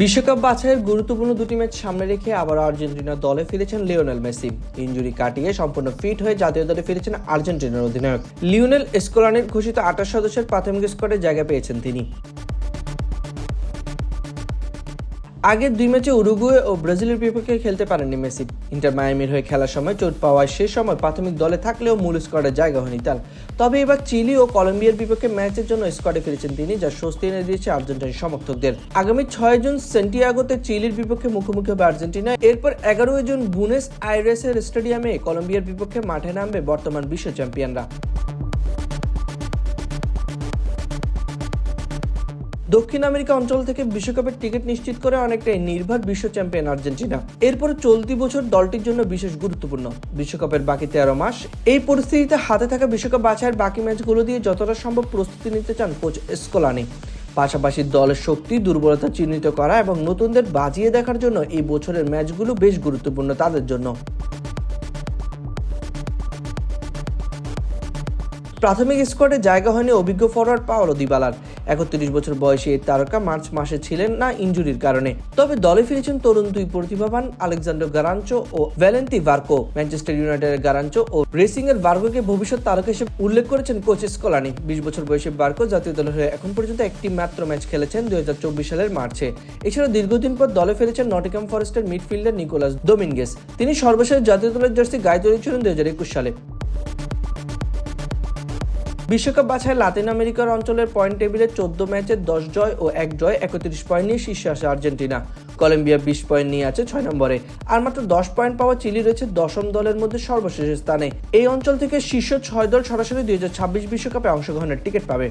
বিশ্বকাপ বাছাইয়ের গুরুত্বপূর্ণ দুটি ম্যাচ সামনে রেখে আবার আর্জেন্টিনা দলে ফিরেছেন লিওনেল মেসি। ইঞ্জুরি কাটিয়ে সম্পূর্ণ ফিট হয়ে জাতীয় দলে ফিরেছেন আর্জেন্টিনার অধিনায়ক। লিওনেল স্কোলানের ঘোষিত আঠাশ সদস্যের প্রাথমিক স্কোয়াডে জায়গা পেয়েছেন তিনি। আগের দুই ম্যাচে উরুগুয়ে ও ব্রাজিলের বিপক্ষে খেলতে পারেননি মেসি। ইন্টার মায়ামির হয়ে খেলার সময় চোট পাওয়ায় সে সময় প্রাথমিক দলে থাকলেও মূল স্কোয়াডে জায়গা হয়নি তার। তবে এবার চিলি ও কলম্বিয়ার বিপক্ষে ম্যাচের জন্য স্কোয়াডে ফিরেছেন তিনি, যা স্বস্তি এনে দিয়েছে আর্জেন্টিনার সমর্থকদের। আগামী ছয় জুন সেন্টিয়াগোতে চিলির বিপক্ষে মুখোমুখি হবে আর্জেন্টিনা। এরপর এগারোই জুন বুনেস আইরেসের স্টেডিয়ামে কলম্বিয়ার বিপক্ষে মাঠে নামবে বর্তমান বিশ্ব চ্যাম্পিয়নরা। দক্ষিণ আমেরিকা অঞ্চল থেকে বিশ্বকাপের টিকিট নিশ্চিত করে অনেকটাই নির্ভর বিশ্ব চ্যাম্পিয়ন আর্জেন্টিনা। এরপর চলতি বছর দলটির জন্য বিশেষ গুরুত্বপূর্ণ। বিশ্বকাপের বাকি তেরো মাস, এই পরিস্থিতিতে হাতে থাকা বিশ্বকাপ বাছাইয়ের বাকি ম্যাচগুলো দিয়ে যতটা সম্ভব প্রস্তুতি নিতে চান কোচ স্কোলানি। পাশাপাশি দলের শক্তি, দুর্বলতা চিহ্নিত করা এবং নতুনদের বাজিয়ে দেখার জন্য এই বছরের ম্যাচগুলো বেশ গুরুত্বপূর্ণ তাদের জন্য। প্রাথমিক স্কোয়াডে জায়গা হয়নি অভিজ্ঞ ফরওয়ার্ড পাওয়ালো দিবালার। একত্রিশ বছর বয়সী এই তারকা মার্চ মাসে ছিলেন না ইঞ্জুরির কারণে। তবে দলে ফিরেছেন তরুণ দুই প্রতিভাবান আলেকজান্ডার গারাঞ্চো ও ভ্যালেন্টি ভার্কো। ম্যানচেস্টার ইউনাইটেডের গারাঞ্চো ও রেসিং এর বার্গোকে ভবিষ্যৎ তারকা হিসেবে উল্লেখ করেছেন কোচ স্কলানি। বিশ বছর বয়সে বার্কো জাতীয় দলের হয়ে এখন পর্যন্ত একটি মাত্র ম্যাচ খেলেছেন দুই হাজার চব্বিশ সালের মার্চে। এছাড়া দীর্ঘদিন পর দলে ফিরেছেন নটিকাম ফরেস্টের মিডফিল্ডার নিকোলাস ডোমিনগেস তিনি সর্বশেষ জাতীয় দলের জার্সি গায়ে তুলেছিলেন দুই সালে। বিশ্বকাপ বাছাই লাতিন আমেরিকার অঞ্চলের পয়েন্ট টেবিলে চোদ্দ ম্যাচে দশ জয় ও এক জয় একত্রিশ পয়েন্ট নিয়ে শীর্ষে আসে আর্জেন্টিনা। কলম্বিয়া বিশ পয়েন্ট নিয়ে আছে ছয় নম্বরে। আর মাত্র দশ পয়েন্ট পাওয়া চিলি রয়েছে দশম দলের মধ্যে সর্বশেষ স্থানে। এই অঞ্চল থেকে শীর্ষ ছয় দল সরাসরি দুই বিশ্বকাপে অংশগ্রহণের টিকিট পাবে।